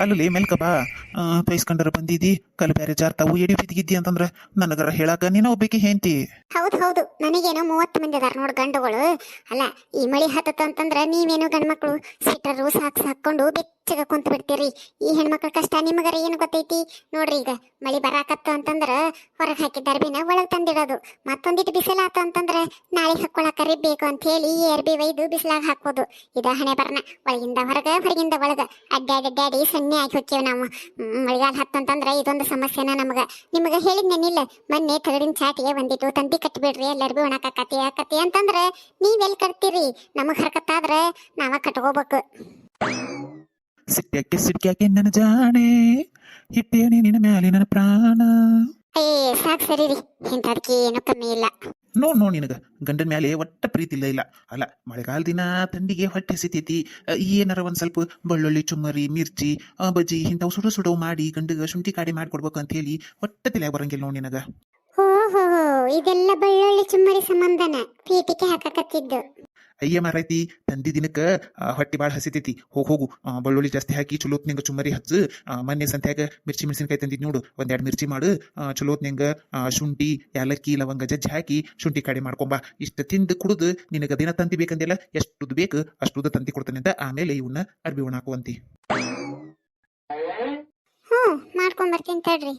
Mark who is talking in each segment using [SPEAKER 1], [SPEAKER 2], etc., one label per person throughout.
[SPEAKER 1] ಅಲ್ಲಿ ಮೆಲ್ಕ ಬಾ ಆ, ಬೈಸ್ಕೊಂಡರ ಬಂದಿದ್ದಿ ಕಲ್ ಬ್ಯಾರೆ ಜಾರ್ತಾವು, ಎಡಿ ಬಿದ್ದಿಗಿದ್ದಿ ಅಂತಂದ್ರ ನನಗರ ಹೇಳಾಕ ನೀನ ಒಬ್ಬಕಿ ಹೆಂತಿ
[SPEAKER 2] ಹೌದು ಹೌದು. ನನಗೇನೋ ಮೂವತ್ತು ಮಂದಿ ಅದಾರ ನೋಡ್ ಗಂಡುಗಳು. ಅಲ್ಲ, ಈ ಮಳಿ ಹತ್ತತ ಅಂತಂದ್ರ ನೀವೇನು ಗಂಡ್ಮಕ್ಳು ಸ್ವೆಟರು, ಸಾಕ್ಸ್ ಹಾಕೊಂಡು ಬೆಚ್ಚಗ ಕುಂತ ಬಿಡ್ತೀರಿ. ಈ ಹೆಣ್ಮಕ್ಳ ಕಷ್ಟ ನಿಮಗರ ಏನು ಗೊತ್ತೈತಿ? ನೋಡ್ರಿ ಈಗ ಮಳಿ ಬರಾಕತ್ತ ಅಂತಂದ್ರ ಹೊರಗೆ ಹಾಕಿದ ಅರ್ಬಿನ ಒಳಗೆ ತಂದಿಡೋದು. ಮತ್ತೊಂದಿಟ್ಟು ಬಿಸಿಲಾತ ಅಂತಂದ್ರ ನಾಳೆ ಹಾಕೊಳಕ ಬೇಕು ಅಂತ ಹೇಳಿ ಈ ಅರ್ಬಿ ಒಯ್ದು ಬಿಸಿಲಾಗ ಹಾಕೋದು ಇದ ಹಣೆ ಬರ್ನ, ಒಳಗಿಂದ ಹೊರಗ, ಹೊರಗಿಂದ ಒಳಗ. ಅಡ್ಡಾಡಿ ಅಡ್ಡಾಡಿ ಸಣ್ಣ ಆಗಿ ಹೋಗ್ತೇವೆ ನಾವು ಮಳಿಗಾಲ ಹತ್ತಂತಂದ್ರ ಇದೊಂದು ಸಮಸ್ಯೆನ ನಮಗ. ನಿಮಗ ಹೇಳಿದ್ನೇನಿಲ್ಲ ಮೊನ್ನೆ ತಗಡಿನ ಚಾಟಿಗೆ ಬಂದಿತ್ತು ತಂತಿ ಕಟ್ಬಿಡ್ರಿ ಎಲ್ಲರಿಗೂ ಒಣಕಾಕತಿ ಆಕತಿ ಅಂತಂದ್ರೆ ನೀವೆಲ್ಲಿ ಕಟ್ತೀರಿ? ನಮಗೆ ಹರಕತ್ತಾದ್ರೆ ನಾವ ಕಟ್ಕೋಬೇಕು.
[SPEAKER 1] ಸಿಟ್ಟ್ಯಾಕೆ ಸಿಟ್ಟ್ಯಾಕೆ ನನ್ನ ಜಾಣೆ? ಹಿಟ್ಟೇನಿ ನಿನ್ನ ಮ್ಯಾಲೆ ನನ್ನ ಪ್ರಾಣ.
[SPEAKER 2] ಏ ಸಾಕ್ ಸರಿ ರೀ ಇಂಥದಕ್ಕೆ ಏನೂ ಕಮ್ಮಿ ಇಲ್ಲ.
[SPEAKER 1] ನೋಡ್ ನೋಡಿ ನಿನಗೆ. ಗಂಡನ ಮ್ಯಾಲೆ ಒಟ್ಟ ಪ್ರೀತಿ ಇಲ್ಲ ಇಲ್ಲ. ಅಲ್ಲ, ಮಳೆಗಾಲ ದಿನ ಥಂಡಿಗೆ ಹೊಟ್ಟೆ ಸಿತೈತಿ. ಏನಾರ ಒಂದ್ ಸ್ವಲ್ಪ ಬೆಳ್ಳುಳ್ಳಿ, ಚುಮ್ಮರಿ, ಮಿರ್ಚಿ ಬಜ್ಜಿ ಇಂಥವು ಸುಡು ಸುಡು ಮಾಡಿ ಗಂಡಗ ಶುಂಠಿ ಕಾಡಿ ಮಾಡ್ಕೊಡ್ಬೇಕು ಅಂತ ಹೇಳಿ ಒಟ್ಟ ತಲೆಯಾಗ ಬರಂಗಿಲ್ಲ ನೋಡಿ ನಿನಗ.
[SPEAKER 2] ಇದೆಲ್ಲ ಬೆಳ್ಳುಳ್ಳಿ, ಚುಮ್ಮರಿ ಸಂಬಂಧನ. ಪೀಟಿಕೆ ಹಾಕಕತ್ತಿದ್ದು.
[SPEAKER 1] ಅಯ್ಯ ಮಾರೈತಿ ತಂದಿ ದಿನಕ್ಕ ಹೊಟ್ಟೆ ಭಾಳ ಹಸಿತೈತಿ. ಹೋಗಿ, ಹೋಗು. ಬೆಳ್ಳುಳ್ಳಿ ಜಾಸ್ತಿ ಹಾಕಿ ಚಲೋತ್ನಿಂಗ ಚುಮ್ಮರಿ ಹಚ್ಚು ಮೊನ್ನೆ ಸಂತ್ಯಾಗ ಮಿರ್ಚಿ ಮೆಣಸಿನ್ಕಾಯಿ ತಂದಿದ್ ನೋಡು ಒಂದೆರಡು ಮಿರ್ಚಿ ಮಾಡು ಚಲೋತ್ನಿಂಗ ಶುಂಠಿ ಏಲಕ್ಕಿ ಲವಂಗ ಜಜ್ಜಿ ಹಾಕಿ ಶುಂಠಿ ಕಡೆ ಮಾಡ್ಕೊಂಬ ಇಷ್ಟು ತಿಂದು ಕುಡಿದು ನಿನಗ ದಿನ ತಂತಿ ಬೇಕಂದಿಲ್ಲ ಎಷ್ಟುದು ಬೇಕು ಅಷ್ಟುದ ತಂತಿ ಕೊಡ್ತಾನೆ ಅಂತ ಆಮೇಲೆ ಇವನ್ನ ಅರ್ಬಿ ಒಣಾಕುವಂತಿ.
[SPEAKER 2] ಹ್ಞೂ ಮಾಡ್ಕೊಂಡ್ ಬರ್ತೀನಿ ತಡ್ರಿ.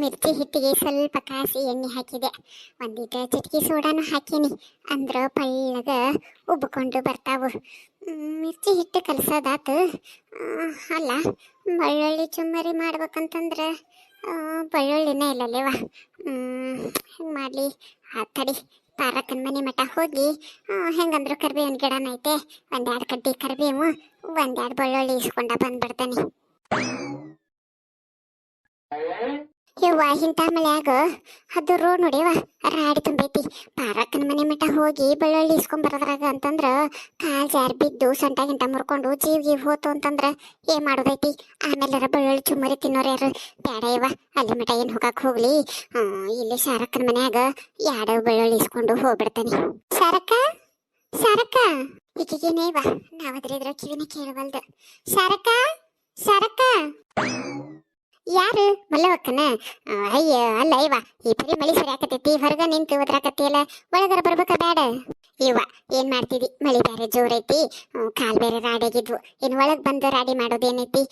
[SPEAKER 2] ಮಿರ್ಚಿ ಹಿಟ್ಟಿಗೆ ಸ್ವಲ್ಪ ಕಾಸಿ ಎಣ್ಣೆ ಹಾಕಿದೆ. ಒಂದೀಟ ಚಿಟಕಿ ಸೋಡಾನು ಹಾಕೀನಿ. ಅಂದ್ರೆ ಪಳ್ಳಗ ಉಬ್ಬಿಕೊಂಡು ಬರ್ತಾವು. ಮಿರ್ಚಿ ಹಿಟ್ಟು ಕಲಸೋದಾತು. ಅಲ್ಲ, ಬೆಳ್ಳುಳ್ಳಿ ಚುಮ್ಮರಿ ಮಾಡ್ಬೇಕಂತಂದ್ರೆ ಬಳ್ಳುಳ್ಳಿನೇ ಇಲ್ಲಲ್ಲೇವ? ಹೆಂಗೆ ಮಾಡಲಿ? ಆ, ತಡಿ ಪಾರಕ್ಕನ ಮನೆ ಮಠ ಹೋಗಿ ಹೆಂಗಂದ್ರೆ ಕರಿಬೇವಿನ ಗಿಡನ ಐತೆ. ಒಂದೆರಡು ಕಡ್ಡಿ ಕರಿಬೇವು, ಒಂದೆರಡು ಬೆಳ್ಳುಳ್ಳಿ ಇಸ್ಕೊಂಡ ಬಂದ್ಬಿಡ್ತೇನೆ. ಯವ್ವ, ಇಂಥ ಮಳೆಯಾಗ ಅದು ರೋಡ್ ನೋಡಿವ ರಾಡಿ ತುಂಬೈತಿ ಪಾರಕ್ಕನ ಮನೆ ಮಠ ಹೋಗಿ ಬೆಳ್ಳುಳ್ಳಿ ಇಸ್ಕೊಂಡ್ ಬರೋದ್ರಾಗ ಅಂತಂದ್ರ ಕಾಲ್ ಜಾರ್ ಬಿದ್ದು ಸೊಂಟ ಗಿಂಟ ಮುರ್ಕೊಂಡು ಜೀವ್ ಗೀವ್ ಹೋತು ಅಂತಂದ್ರೆ ಏನ್ ಮಾಡೋದೈತಿ? ಆಮೇಲೆ ಬೆಳ್ಳುಳ್ಳಿ ಚುಮ್ಮರಿ ತಿನ್ನೋರು ಯಾರು? ಬೇಡ ಇವ ಅಲ್ಲಿ ಮಠ ಏನ್ ಹೋಗಕ್ ಹೋಗ್ಲಿ. ಇಲ್ಲಿ ಶಾರಕ್ಕನ ಮನ್ಯಾಗ ಯಾಡ ಬೆಳ್ಳುಳ್ಳಿ ಇಸ್ಕೊಂಡು ಹೋಗ್ಬಿಡ್ತೇನೆ. ಶಾರಕ್ಕ? ಶಾರಕ್ಕ? ಈಕಿಗೇನೇ ಇವ ನಾವದ್ರ ಇದ್ರ ಕಿವಿನ ಕೇಳವಲ್ದು. ಶಾರಕ್ಕ? ಶಾರಕ್ಕ? ಯಾರು? ಮಲ್ಲವಕ್ಕನ? ಅಯ್ಯ ಅಲ್ಲ ಇವ. ಈ ಪರಿ ಮಳಿ ಸರಿ ಆಕತೈತಿ ಹೊರಗ ನಿಂತು ಒದ್ರಾಕತ್ತಿಯಲ್ಲ ಒಳಗರ ಬರ್ಬೇಕ ಬೇಡ ಇವ ಏನ್ ಮಾಡ್ತಿದಿ? ಮಳಿ ಬೇರೆ ಜೋರೈತಿ ಕಾಲ್ ಬೇರೆ ರಾಡಾಗಿದ್ವು ಇನ್ ಒಳಗ್ ಬಂದು ರಾಡಿ ಮಾಡೋದೇನೈತಿ?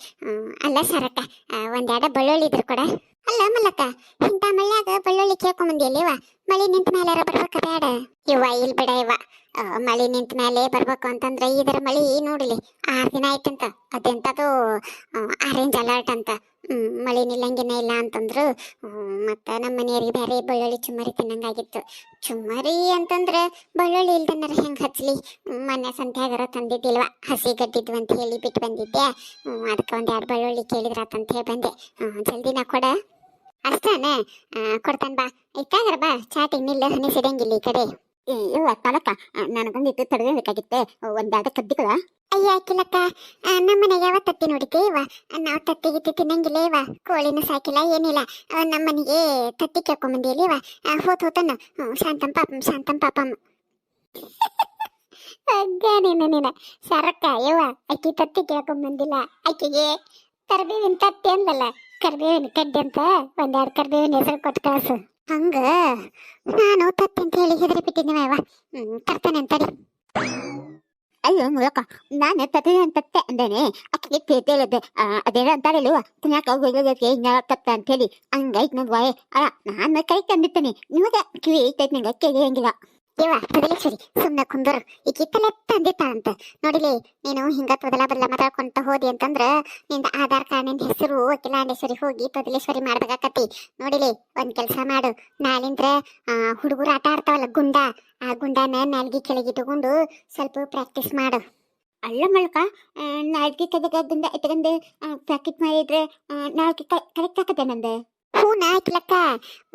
[SPEAKER 2] ಅಲ್ಲ ಸರಕ್ಕ ಆ, ಒಂದೆರಡ ಬಳ್ಳುಳ್ಳಿ ಇದ್ರು ಕೂಡ. ಅಲ್ಲ ಮಲ್ಲಕ್ಕ ಇಂಥ ಮಳ್ಯಾಗ ಬಳ್ಳೊಳ್ಳಿ ಕೇಳ್ಕೊಂಬಂದಿಯಲ್ಲ ಇವ? ಮಳಿ ನಿಂತ ಮೇಲೆ ಬರ್ಬೇಕ ಬೇಡ ಇವ ಇಲ್ ಬಿಡ ಇವ. ಮಳಿ ನಿಂತ ಮೇಲೆ ಬರ್ಬೇಕು ಅಂತಂದ್ರೆ ಇದರ ಮಳಿ ನೋಡಿಲಿ. ಆರ್ ದಿನ ಆಯ್ತಂತ. ಅದೆಂತದು ಆರೆಂಜ್ ಅಲರ್ಟ್ ಅಂತ. ಮಳಿ ನಿಲ್ಲಂಗಿನ ಇಲ್ಲ ಅಂತಂದ್ರು ಮತ್ತ ನಮ್ಮ ಮನೆಯವ್ರಿಗೆ ಬೇರೆ ಬೆಳ್ಳುಳ್ಳಿ ಚುಮ್ಮರಿ ತಿನ್ನಂಗಾಗಿತ್ತು. ಚುಮ್ಮರಿ ಅಂತಂದ್ರೆ ಬೆಳ್ಳುಳ್ಳಿ ಇಲ್ದನ್ನಾರ ಹೆಂಗೆ ಮನೆ ಮೊನ್ನೆ ಸಂತ್ಯಾಗರ ತಂದಿದ್ದಿಲ್ವ? ಹಸಿ ಗಡ್ಡಿದ್ವು ಅಂತ ಹೇಳಿ ಬಿಟ್ಟು ಬಂದಿದ್ದೆ. ಅದಕ್ಕೆ ಒಂದ್ ಎರಡು ಬೆಳ್ಳುಳ್ಳಿ ಕೇಳಿದ್ರಾತಂತ ಹೇಳಿ ಬಂದೆ. ಜಲ್ದಿನ ಕೊಡ. ಅಷ್ಟೇನೆ ಕೊಡ್ತಾನೆ ಬಾ. ಇತ್ತಾಗರ ಬಾ. ಚಾಟಿಗೆ ನಿಲ್ಲ ಹನಿ ಸಿಡಂಗಿಲ್ಲ ಈ ಕಡೆ.
[SPEAKER 3] ಇಲ್ಲ ಪಾಲಕ್ಕ ನನಗೊಂದಿತ್ತು ತಡಬೇಕಾಗಿತ್ತೆ ಒಂದೆರಡು ಕದ್ದಿಗಳ.
[SPEAKER 2] ಅಯ್ಯ ಕಿಲಕ್ಕ ನಮ್ಮ ಮನೆಗೆ ಯಾವ ತತ್ತಿ ನೋಡಿದ್ದೇವ? ನಾವು ತತ್ತಿ ಗಿತ್ತಿ ತಿನ್ನಂಗಿಲ್ಲ ಇವ ಕೋಳಿನ ಸಾಕಿಲ್ಲ, ಏನಿಲ್ಲ. ನಮ್ಮ ನಮ್ಮನೆಗೆ ತತ್ತಿ ಕೇಳ್ಕೊಂಬಂದಿಲ್ಲ ಇವ ಹೋತ್ ಹೋತನ ಶಾಂತಂ ಪಾಪಂ ಶಾಂತಂ ಪಾಪಂ. ನೀನ ನೀನ. ಸರಕ್ಕ ಯವ್ವ ಅಕ್ಕಿ ತತ್ತಿ ಕೇಳ್ಕೊಂಬಂದಿಲ್ಲ ಅಕ್ಕಿಗೆ ಕರ್ಬೇವಿನ ತತ್ತಿ ಅಂದಲ್ಲ. ಕರ್ಬೇವಿನ ಕಡ್ಡಿ ಅಂತ, ಒಂದೆರಡು ಕರ್ಬೇವಿನ ಹೆಸರು ಕೊಟ್ಟು ಕಳ್ಸು ಹಂಗ? ನಾನು ತತ್ತಿ ಅಂತ ಹೇಳಿ ಹೆದರಿ ಬಿಟ್ಟಿದ್ದೀವಿ ಯವ್ವ ಹ್ಮ್, ತರ್ತಾನೆ ಅಂತಡಿ
[SPEAKER 3] ಅಯ್ಯೋ ಮೂಲಕ ನಾನು ತತ್ತೆ ಅಂತತ್ತೆ ಅಂದೇನೆ. ಅಕ್ಕಿಗೆ ತೇತೇಳದೆ ಅದೇನೋ ಅಂತಾರಲ್ವ ತಿನ್ನಾಕ ಹೋಗೋದಕ್ಕೆ ಇನ್ನ ತತ್ತ ಅಂತ ಹೇಳಿ. ಹಂಗೈತ್ ನನ್ ವಾಯ್ ಅಲ್ಲ, ನಾನು ಕೈ ತಂದಿರ್ತೀನಿ ನಿಮಗೆ ಕಿವಿ ಐತೈತೆ ನಂಗೆ ಕೇಳಿಯಂಗಿಲ್ಲ
[SPEAKER 2] ಇವ ಸರಿ ಸುಮ್ಮನೆ ಕುಂದರು. ಈ ತಲೆ ತಂದಿತ್ತ ಅಂತ. ನೋಡಿಲಿ, ನೀನು ಹಿಂಗ ತೊದಲ ಬದಲ ಮಾತಾಡ್ಕೊಂತ ಹೋದಿ ಅಂತಂದ್ರ ನಿಂದ ಆಧಾರ್ ಕಾರ್ಡ್ ಹೆಸರು ಅಖಿಲಾಂಡೇಶ್ವರಿ ಹೋಗಿ ತೊದಲೇಶ್ವರಿ ಮಾಡ್ಬೇಕಾಕತಿ ನೋಡಿಲಿ, ಒಂದ್ ಕೆಲಸ ಮಾಡು. ನಾಳಿಂದ್ರ ಹುಡುಗರು ಆಟ ಆಡ್ತಾವಲ್ಲ ಗುಂಡ, ಆ ಗುಂಡನ ನಾಲ್ಗಿ ಕೆಳಗೆ ತಗೊಂಡು ಸ್ವಲ್ಪ ಪ್ರಾಕ್ಟೀಸ್ ಮಾಡು.
[SPEAKER 3] ಅಲ್ಲ ಮೂಲಕ ನಾಲ್ಕು ಕದಗದಿಂದ ಎತ್ಕೊಂಡು ಪ್ಯಾಕೆಟ್ ಮಾಡಿದ್ರೆ ನಾಲ್ಕು ಕರೆಕ್ಟ್ ಆಗತ್ತೆ ನಂದು
[SPEAKER 2] ಹೂನ ಆಯ್ತಲಕ್ಕ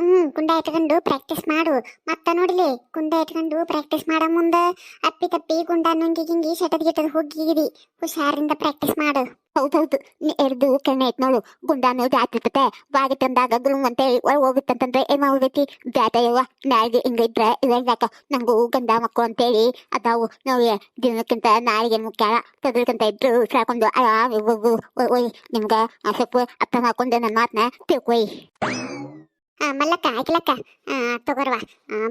[SPEAKER 2] ಹ್ಮ್ ಗುಂಡ ಇಟ್ಕೊಂಡು ಪ್ರಾಕ್ಟೀಸ್ ಮಾಡು. ಮತ್ತ ನೋಡಿಲಿ, ಕುಂಡ ಇಟ್ಕೊಂಡು ಪ್ರಾಕ್ಟೀಸ್ ಮಾಡೋ ಮುಂದ. ಅಪ್ಪಿ ತಪ್ಪಿ ಗುಂಡ ನುಂಗಿ ಗಿಂಗಿ ಶಟದ್ ಗಿಟದ್ ಹೋಗಿರಿ ಹುಷಾರಿಂದ ಪ್ರಾಕ್ಟೀಸ್ ಮಾಡು.
[SPEAKER 3] ಹೌದೌದು ಎರ್ದು ಕೆಣ್ಣೆ ನೋಡು. ಗುಂಡಾನು ಜಾತಿರ್ತತೆ ಬಾಗಿ ತಂದಾಗ ಗುಳುಮ್ ಅಂತೇಳಿ ಒಳಗೆ ಹೋಗುತ್ತಂತಂದ್ರೆ ಏನ್ ಹೋಗೈತಿ ಬ್ಯಾಟ ಯವ್ವ ನಾಳೆಗೆ ಹಿಂಗಿದ್ರೆ ಇವಾಗ ನಂಗೂ ಗಂಡ ಮಕ್ಕಳು ಅಂತೇಳಿ ಅದಾವು. ನಾವು, ದಿನಕ್ಕಿಂತ ನಾಳೆಗೆ ಮುಖ್ಯ. ತದಕ್ಕಿಂತ ಇದ್ರು ಸಾಕೊಂಡು, ಅಯ್ಯ ನಿಮ್ಗ ಸ್ವಲ್ಪ ಅರ್ಥ ಮಾಡ್ಕೊಂಡು ನನ್ನ ಮಾತನ್ನ ತಿಳ್ಕೊಯ್.
[SPEAKER 2] ಮಲ್ಲಕ್ಕ ಆಯ್ಕಲಕ್ಕ ತಗೋರ್ವ.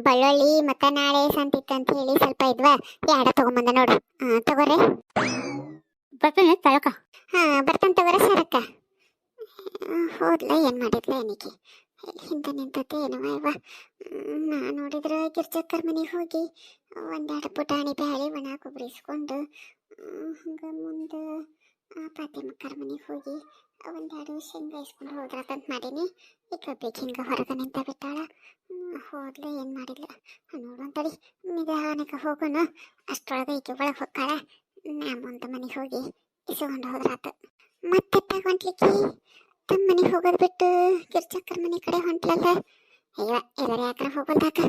[SPEAKER 2] ಬಳ್ಳೊಳ್ಳಿ ಮತ್ತ ನಾಳೆ ಸಂತಿತ್ತು ಅಂತ ಹೇಳಿ ಸ್ವಲ್ಪ ಇದ್ವಾ. ಯಾಡ ತಗೊಂಬಂದ ನೋಡು. ತಗೋರಿ
[SPEAKER 3] ಬರ್ತಾನೆ ತಳಕ
[SPEAKER 2] ಹಾ ಬರ್ತಾನೆ ತಗೋರ ಸರಕ್ಕ. ಹೋದ್ಲ ಏನ್ ಮಾಡಿದ್ಲ ಏನಿಗೆ ಹಿಂದ ನಿಂತತೆ ಏನವ ಇವ ನಾ ನೋಡಿದ್ರ ಗಿರ್ಜಕ್ಕರ್ ಮನೆಗೆ ಹೋಗಿ ಒಂದೆರಡು ಪುಟಾಣಿ ಬ್ಯಾಳಿ ಒಣ ಕೊಬ್ಬರಿಸ್ಕೊಂಡು ಹಂಗ ಮುಂದೆ ಪಾತಿಮಕ್ಕರ ಮನೆಗೆ ಹೋಗಿ ಒಂದೆರಡು ಶೇಂಗಾ ಇಸ್ಕೊಂಡು ಹೋದ್ರತಂತ ಮಾಡೀನಿ. ಈಗ ಬೇಗ ಹಿಂಗ ಹೊರಗೆ ನಿಂತ ಬಿಟ್ಟಾಳ. ಹ್ಮ್, ಏನು ಮಾಡಿಲ್ಲ. ನೋಡೋಂತಳಿ ನಿಧಾನಕ್ಕೆ ಹೋಗೋಣ ಅಷ್ಟೊಳಗೆ ಈಕೆ ಒಳಗೆ ಹೋಗ್ತಾಳ ನಾ ಮುಂದೆ ಮನೆಗೆ ಹೋಗಿ ಇಸ್ಕೊಂಡು ಹೋದ್ರಾತ. ಮತ್ತೆ ತಗೊಂಡ್ಲಿಕ್ಕೆ? ತಮ್ಮ ಮನೆಗೆ ಹೋಗೋದು ಬಿಟ್ಟು ಗಿರ್ಜಕ್ಕರ ಮನೆ ಕಡೆ ಹೊಂಟ್ಲಲ್ಲ? ಅಯ್ಯೋ ಎಲ್ಲರೂ ಯಾಕ್ರ ಹೋಗಲ್ದಾಕ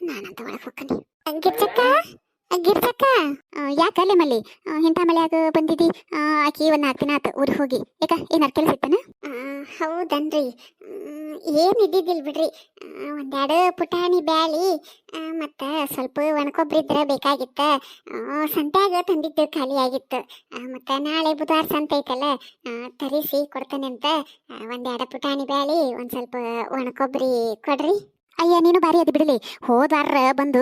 [SPEAKER 2] ನಾನಂತ ಒಳಗೆ ಹೋಗ್ತೀನಿ ಗಿರ್ಜಕ್ಕ? ಗಿರ್ಜಕ್ಕ
[SPEAKER 3] ಯಾಕಲ್ಲೇ ಮಲ್ಲಿ? ಇಂಥ ಮಳೆಯಾಗ ಬಂದಿದ್ದಿ ಆಕಿ ಒಂದು ನಾಲ್ಕು ದಿನ ಆತು ಊರಿಗೆ ಹೋಗಿ. ಯಾಕ ಏನಾರು ಕೆಲಸ
[SPEAKER 2] ಹೌದನ್ರಿ. ಏನ್ ಇದ್ದಿದ್ದಿಲ್ಲ ಬಿಡ್ರಿ. ಒಂದೆರಡು ಪುಟಾಣಿ ಬ್ಯಾಳಿ ಮತ್ತು ಸ್ವಲ್ಪ ಒಣಕೊಬ್ರಿ ಇದ್ರೆ ಬೇಕಾಗಿತ್ತ. ಸಂತ್ಯಾಗ ತಂದಿದ್ದು ಖಾಲಿ ಆಗಿತ್ತು. ಆ, ಮತ್ತ ನಾಳೆ ಬುಧವಾರ ಸಂತೆ ಐತಲ್ಲ ತರಿಸಿ ಕೊಡ್ತೇನೆ ಅಂತ ಒಂದೆರಡು ಪುಟಾಣಿ ಬ್ಯಾಳಿ ಒಂದು ಸ್ವಲ್ಪ ಒಣಕೊಬ್ರಿ ಕೊಡ್ರಿ.
[SPEAKER 3] ಅಯ್ಯ, ನೀನು ಬಾರಿ ಅದು ಬಿಡಲಿ. ಹೋದಾರ ಬಂದು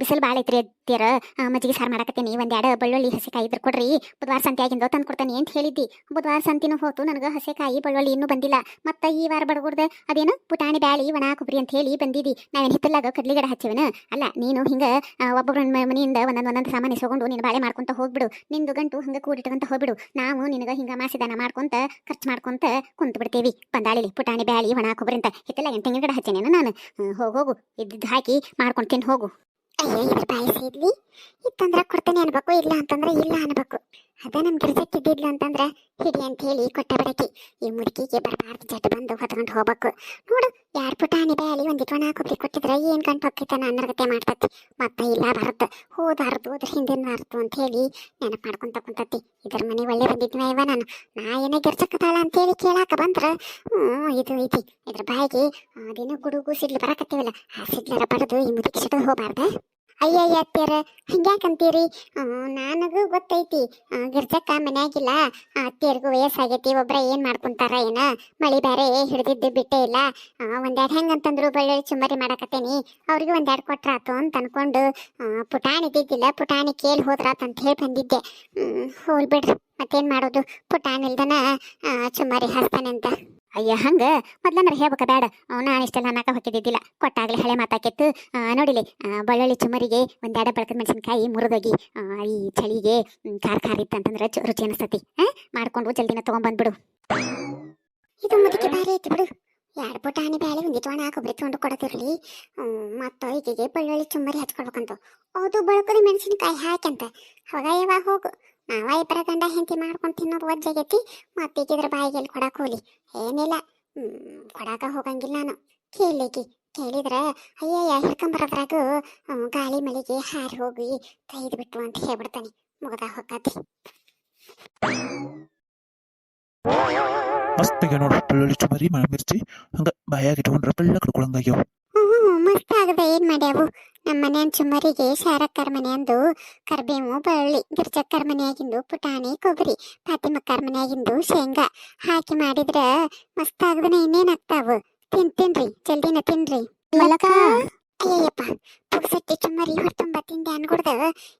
[SPEAKER 3] ಬಿಸಿಲು ಭಾಳ ಐತ್ರಿ ಅತ್ತಿಯರ. ಮಜ್ಜಿಗೆ ಸಾರು ಮಾಡಕತ್ತೀನಿ. ಒಂದೆರಡು ಬೆಳ್ಳುಳ್ಳಿ ಹಸಿಕಾಯಿ ಇದ್ರ ಕೊಡ್ರಿ. ಬುಧವಾರ ಸಂತೆ ಆಗಿಂದ ತಂದು ಕೊಡ್ತಾನೆ ಅಂತ ಹೇಳಿದ್ದಿ. ಬುಧವಾರ ಸಂತಿನೂ ಹೋತು, ನನಗೆ ಹಸಿಕಾಯಿ, ಬೆಳ್ಳುಳ್ಳಿ ಇನ್ನೂ ಬಂದಿಲ್ಲ. ಮತ್ತೆ ಈ ವಾರ ಬಡಗುಡ್ದೆ ಅದೇನು? ಪುಟಾಣಿ, ಬ್ಯಾಳಿ, ಒಣ, ಕೊಬ್ಬರಿ ಅಂತ ಹೇಳಿ ಬಂದಿದ್ದಿ ನಾವೇನು ಹಿತ್ತಲಾಗ ಕಡ್ಲಿ ಗಿಡ ಹಚ್ಚಿವನ? ಅಲ್ಲ, ನೀನು ಹಿಂಗೆ ಒಬ್ಬೊಬ್ಬರ ಮನೆಯಿಂದ ಒಂದೊಂದು ಒಂದೊಂದು ಸಾಮಾನು ಇಸ್ಕೊಂಡು ನೀನು ಬಾಳೆ ಮಾಡ್ಕೊಂತ ಹೋಗ್ಬಿಡು. ನಿಂದು ಗಂಟು ಹಂಗೆ ಕೂಡಿಟ್ಕೊಂತ ಹೋಗ್ಬಿಡು. ನಾವು ನಿನಗೆ ಹಿಂಗೆ ಮಾಸಿದಾನ ಮಾಡ್ಕೊಂತ, ಖರ್ಚು ಮಾಡ್ಕೊಂತ ಕುಂತು ಬಿಡ್ತೀವಿ ಬಂದಾಳಿಲಿ ಪುಟಾಣಿ, ಬ್ಯಾಳಿ, ಒಣ, ಕೊಬ್ಬರಿ ಅಂತ. ಹಿತ್ತಲಾಗ ತೆಂಗಿನ ಗಿಡ ಹಚ್ಚೇನೇನು ನಾನು? ಹೋಗಿ, ಹೋಗು. ಇದ್ದಿದ್ದು ಹಾಕಿ ಮಾಡ್ಕೊಂಡು ತಿನ್ನು ಹೋಗು.
[SPEAKER 2] ಅಯ್ಯೋ ಇದ್ರ ಬಾಯಿಸಿ ಇದ್ಲಿ ಇತ್ತಂದ್ರೆ ಕೊಡ್ತೇನೆ ಅನ್ಬೇಕು, ಇಲ್ಲ ಅಂತಂದ್ರೆ ಇಲ್ಲ ಅನ್ಬೇಕು. ಅದ ನಮ್ ಗಿರ್ಜಕ್ಕಿದ್ದಿದ್ಲು ಅಂತಂದ್ರ ಹಿಡಿ ಅಂತ ಹೇಳಿ ಕೊಟ್ಟ ಬರಕಿ ಈ ಮುದುಕಿಗೆ ಬರಬಾರ್ದು ಜಟ್ ಬಂದು ಹೊತ್ಕೊಂಡು ಹೋಗ್ಬೇಕು. ನೋಡು, ಯಾರ್ ಪುಟಾಣಿ ಬ್ಯಾಳಿ ಒಂದಿಟ್ಟು ಒಣ ಕೊಬ್ಬರಿ ಕೊಟ್ಟಿದ್ರ ಏನ್ ಗಂಟು ಹೊಕ್ಕೈತ ಅನ್ನರ್ಗತೆ ಮಾಡ್ತತಿ. ಮತ್ತ ಇಲ್ಲ ಬರತ್ತ. ಹೋದಾರ್ದು, ಹೋದ್ರ ಹಿಂದಿನ ಅಂತ ಹೇಳಿ ನೆನಪು ಮಾಡ್ಕೊಂತ ಕುಂತತಿ. ಇದ್ರ ಮನೆ ಒಳ್ಳೆ ಬಂದಿದ್ನ ಇವ ನಾನು. ನಾ ಏನೇ ಗಿರ್ಜಕ್ಕದಾಳ ಅಂತ ಹೇಳಿ ಕೇಳಾಕ ಬಂದ್ರ, ಹ್ಞೂ, ಇದು ಐತಿ. ಇದ್ರ ಬಾಯಿಗೆ ದಿನ ಗುಡುಗು ಸಿಡ್ಲು ಬರಕತ್ತೀವಲ್ಲ. ಆ ಸಿಡ್ಲರ ಬಡದು ಈ ಮುದುಕಿ ಸಿಟ್ಟು ಹೋಗ್ಬಾರ್ದ? ಅಯ್ಯಯ್ಯ ಅತ್ಯಾರ ಹಿಂಗ್ಯಾಕಂತೀರಿ? ನನಗೂ ಗೊತ್ತೈತಿ. ಗಿರ್ಜಕ್ಕ ಮನ್ಯಾಗಿಲ್ಲ. ಅತ್ತಿಯರ್ಗೂ ವಯಸ್ಸಾಗೈತಿ ಒಬ್ರ ಏನು ಮಾಡ್ಕೊಂತಾರ ಏನ? ಮಳಿ ಬೇರೆ ಹಿಡ್ದಿದ್ದು ಬಿಟ್ಟೇ ಇಲ್ಲ. ಒಂದೆರಡು ಹೆಂಗಂತಂದ್ರು ಬೆಳ್ಳುಳ್ಳಿ ಚುಮ್ಮರಿ ಮಾಡಕತ್ತೇನಿ. ಅವ್ರಿಗೆ ಒಂದೆರಡು ಕೊಟ್ರಾತು ಅಂತ ಅನ್ಕೊಂಡು ಪುಟಾಣಿ ಇದ್ದಿದ್ದಿಲ್ಲ ಪುಟಾಣಿ ಕೇಳಿ ಹೋದ್ರಾತ ಅಂತ ಹೇಳಿ ಬಂದಿದ್ದೆ. ಹೋಲ್ ಬಿಡ್ರಿ. ಮತ್ತೇನ್ ಮಾಡೋದು? ಪುಟಾಣಿ ಇಲ್ದನ ಆ, ಚುಮ್ಮರಿ ಹಾಸ್ತಾನೆ ಅಂತ.
[SPEAKER 3] ಅಯ್ಯ ಹಂಗ? ಮೊದ್ಲಂದ್ರೆ ಹೇಳ್ಬೇಕ ಬೇಡ. ನಾನು ಇಷ್ಟೆಲ್ಲ ಅನ್ನಕ ಹೊಕ್ಕಿದ್ದಿದ್ದಿಲ್ಲ ಕೊಟ್ಟಾಗಲೇ ಹಳೆ ಮಾತಾಕಿತ್ತು. ನೋಡಿಲಿ ಆ, ಚುಮರಿಗೆ ಒಂದೆರಡು ಬೆಳಕದ ಮೆಣಸಿನ್ಕಾಯಿ ಮುರಿದೋಗಿ ಆ, ಈ ಚಳಿಗೆ ಖಾರ ಖಾರ ಇತ್ತಂತಂದ್ರೆ ಚು- ರುಚಿ ಅನಿಸ್ತತಿ? ಮಾಡ್ಕೊಂಡು ಜಲ್ದಿನ ತಗೊಂಡ್ಬಂದ್ಬಿಡು
[SPEAKER 2] ಇದು ಮುದುಕಿ ಬಾರಿ ಐತಿ ಬಿಡು. ಎರಡು ಪುಟಾಣಿ ಬೇಳೆ ಒಂದಿಟ್ಟು ಹಣ ಕೊಬ್ಬರಿ ತೊಗೊಂಡು ಕೊಡೋದಿರ್ಲಿ. ಮತ್ತು ಈಕೆಗೆ ಬಳ್ಳುಳ್ಳಿ ಚುಮ್ಮರಿ ಹಚ್ಕೊಳ್ಬೇಕಂತ. ಅದು ಬಳಕದ ಮೆಣಸಿನಕಾಯಿ ಹಾಕಂತ ಅವಾಗ ಯಾವಾಗ ಹೋಗು. ನಾವ ಇಬ್ಬರ ಗಂಡ ಹೆಂಡತಿ ಮಾಡ್ಕೊಂಡು ತಿನ್ನೋದು ಒಜ್ಜಾಗೈತಿ ಮತ್ತೆ ಈಗಿದ್ರ ಬಾಯಿಗೆ ಎಲ್ಲಿ ಕೊಡಕ್ಕೆ ಹೋಲಿ. ಏನಿಲ್ಲ. ಕೊಡಾಕ ಹೋಗಂಗಿಲ್ಲ ನಾನು. ಕೇಳಲಿಕ್ಕೆ ಕೇಳಿದ್ರ, ಅಯ್ಯಯ್ಯ, ಹಿಡ್ಕೊಂಬರೋದ್ರಾಗ ಗಾಳಿ ಮಳಿಗೆ ಹಾರಿ ಹೋಗಿ ಕೈದು ಬಿಟ್ಟು ಅಂತ ಹೇಳ್ಬಿಡ್ತಾನೆ. ಮುಗದ ಹೊಕ್ಕತಿ
[SPEAKER 1] ಮಸ್ತ್ ನೋಡ್ರಿ ನೋಡು ಬೆಳ್ಳುಳ್ಳಿ ಚುಮರಿ ಮಿರ್ಚಿ ಹಂಗ ಬಾಯಾಗ ಇಟ್ಕೊಂಡ್ರೆ ಬೆಳ್ಳ ಕಡ್ಕೊಳಂಗಾಗ್ಯಾವ
[SPEAKER 2] ಹ್ಞೂ ಮಸ್ತ್ ಆಗದ ಏನ್ ಮಾಡ್ಯಾವು ನಮ್ಮ ಮನೆಯನ್ ಚುಮ್ಮರಿಗೆ ಶಾರಕ್ಕರ್ ಮನೆಯಂದು ಕರ್ಬೇವು ಬಳ್ಳಿ ಗಿರ್ಜಕ್ಕರ ಮನೆಯಾಗಿಂದು ಪುಟಾಣಿ ಕೊಬ್ಬರಿ ಫಾತಿಮಕ್ಕರ್ ಮನೆಯಾಗಿಂದು ಶೇಂಗಾ ಹಾಕಿ ಮಾಡಿದ್ರ ಮಸ್ತ್ ಆಗದನ ಇನ್ನೇನಾಗ್ತಾವು ತಿನ್ ತಿನ್ರಿ ಜಲ್ದಿನ ತಿನ್ರಿ. ಅಯ್ಯಯ್ಯಪ್ಪ ಪುಗ್ಸಟ್ಟಿ ಚುಮ್ಮರಿ ಹೊರ್ತುಂಬ ತಿಂದೆ ಅನ್ಕೊಡ್ದ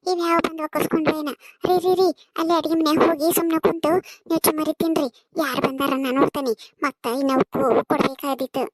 [SPEAKER 2] ಇವ್ ಯಾವ ಬಂದು ಒಕ್ಕಸ್ಕೊಂಡ್ರೇನ ರೀ ರೀ ರೀ ಅಲ್ಲಿ ಅಡಿಗೆ ಮನ್ಯಾಗ ಹೋಗಿ ಸುಮ್ಮನೆ ಕುಂತು ನೀವು ಚುಮ್ಮರಿ ತಿನ್ರಿ ಯಾರು ಬಂದಾರ ನಾನು ನೋಡ್ತೇನೆ ಮತ್ತ ಇನ್ನವಕ್ಕೂ ಕೊಡ್ಬೇಕಾದಿತ್ತು